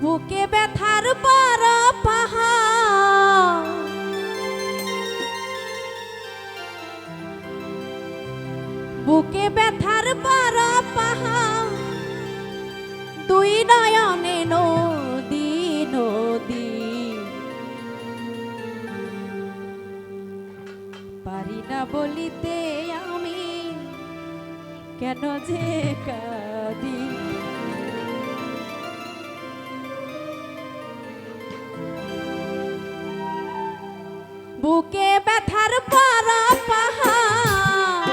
বুকে ব্যথার পর বুকে ব্যথার পর দুই নয়নে নদী নদী। পারি না বলিতে আমি কেন যে কাঁদি? বুকে ব্যথার পর পাহাড়।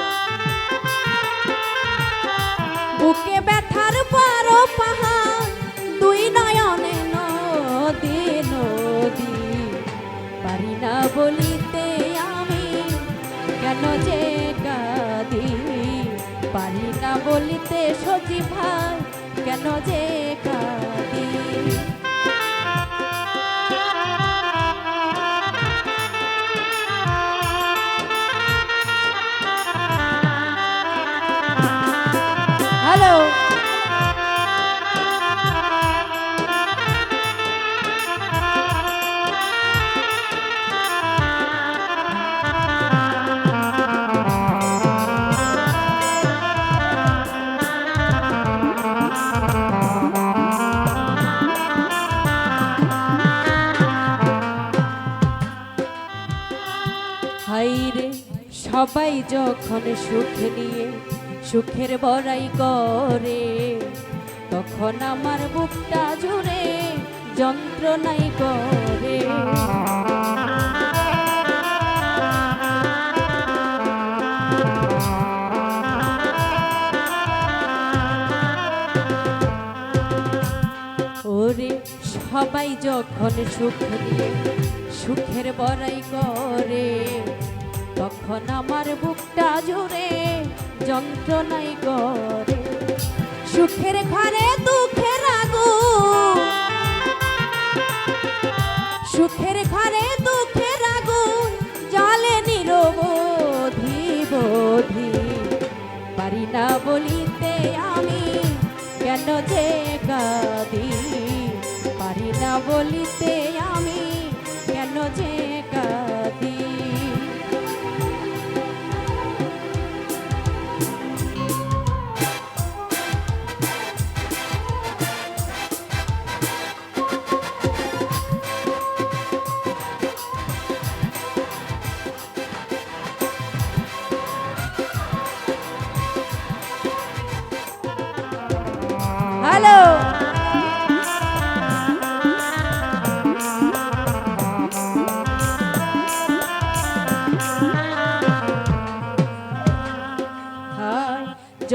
বুকে ব্যথার পর পাহাড়, দুই নয়নে নদী নদী। পারি না বলিতে আমি কেন যে কাঁদি? পারি না বলিতে সজি ভাই কেন যে কাঁদি? হাইরে সবাই যখন সুখ নিয়ে সুখের বড়াই করে। তখন আমার বুকটা জুড়ে যন্ত্রণাই করে। ওরে সবাই যখন সুখ নিয়ে সুখের বড়াই করে তখন আমার বুকটা জুড়ে যন্ত্রণাই করে। সুখের ঘরে, দুঃখের আগুন। সুখের ঘরে, দুঃখের আগুন, জলে নিরবধি বোধি। পারি না বলিতে আমি কেন যে কাঁদি। পারি না বলিতে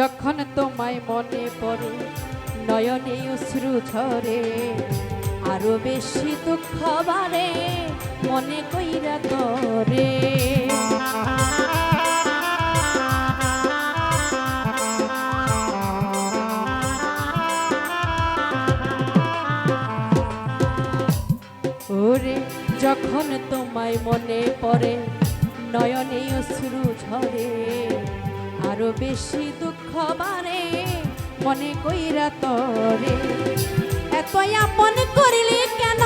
যখন তোমায় মনে পড়ে, নয়নে অশ্রু ঝরে, আরও বেশি দুঃখ বাড়ে মনে কইরা করে ওরে, যখন তোমায় মনে পড়ে, নয়নে অশ্রু ঝরে, আরও বেশি দুঃখ বাড়ে মনে কইরা তরে। এত আপন করিলি কেন?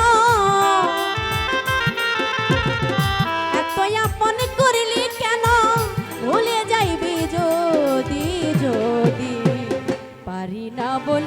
এত আপন করিলি কেন? ভুলে যাইবি যদি যদি। পারি না বলিতে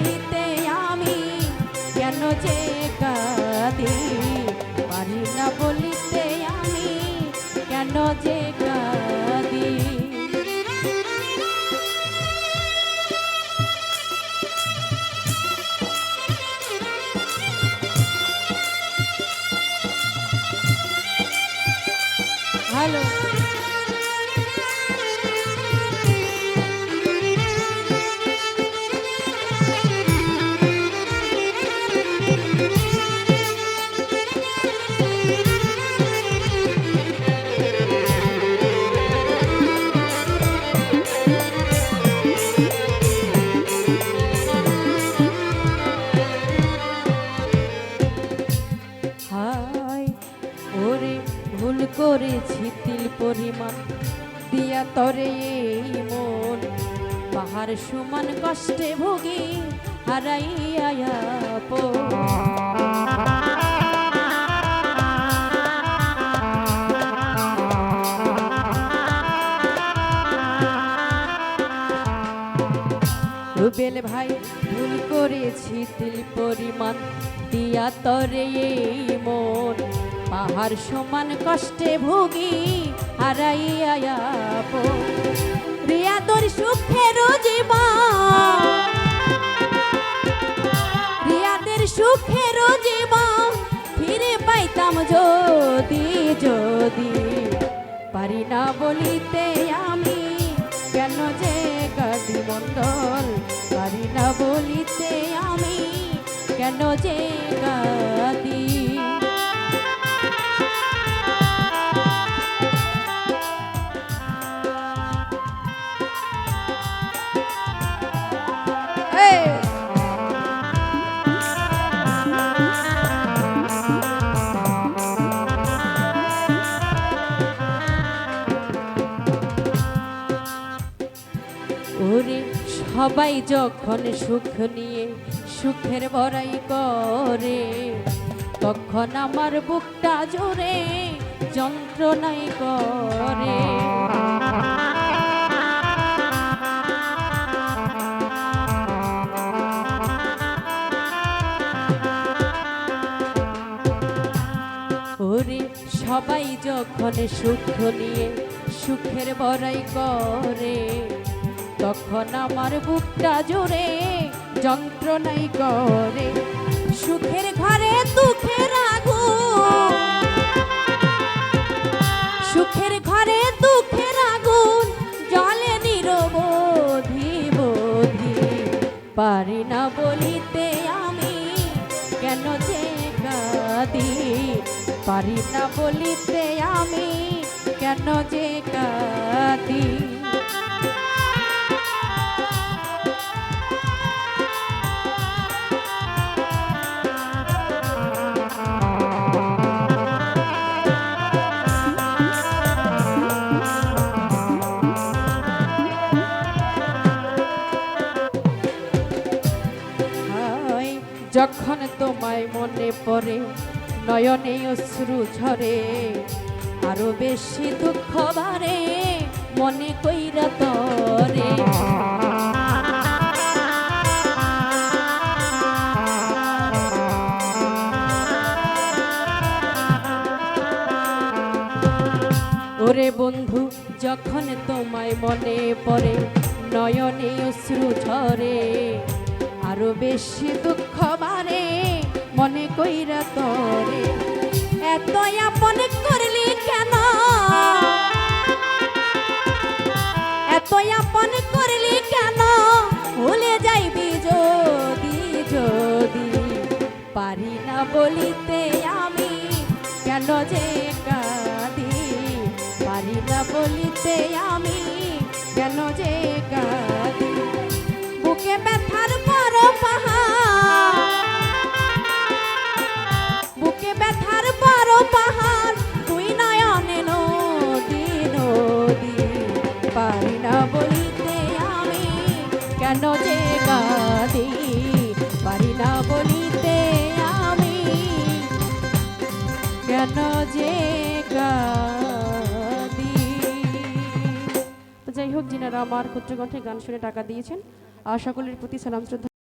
করেছি তিল পরিমাণ। দিয়া তরে এই মন। পাহাড় সমান কষ্টে ভোগী হারাইয়া রুবেল ভাই, ভুল করেছি তিল পরিমাণ। দিয়া তরে এই মন। পাহাড় সমান কষ্টে ভুগি হারাইয়া রিয়া তোর সুখের জীবন। রিয়াদের সুখের জীবন ফিরে পাইতাম যদি যদি। পারি না বলিতে আমি কেন যে কাদি মণ্ডল পারি না বলিতে আমি কেন যে কাদি ওরে সবাই যখন সুখ নিয়ে সুখের বড়াই করে, তখন আমার বুকটা জোরে যন্ত্রণাই করে। ওরে সবাই যখন সুখ নিয়ে সুখের বড়াই করে তখন আমার বুকটা জোরে, যন্ত্রণাই করে। সুখের ঘরে, দুঃখের আগুন। সুখের ঘরে, দুঃখের আগুন, জলে নিরবধি বোধি। পারি না বলিতে আমি কেন যে কাঁদি? পারি না বলিতে আমি কেন যে কাঁদি? নয়নে অশ্রু ঝরে, আরও বেশি দুঃখ বাড়ে মনে কইরা তরে। ওরে বন্ধু, যখন তোমায় মনে পড়ে, নয়নে অশ্রু ঝরে, আরও বেশি দুঃখ বাড়ে মনে কইরা তরে এত আপন করলি কেন? এত আপন করলি কেন? ভুলে যাইবি যদি যদি পারি না বলিতে আমি, কেন যে কাঁদি? পারি না বলিতে আমি, কেন যে কাঁদি? কেন যে যাই হোক, যিনারা আমার ক্ষুদ্র গান শুনে টাকা দিয়েছেন সকলের প্রতি সালাম, শ্রদ্ধা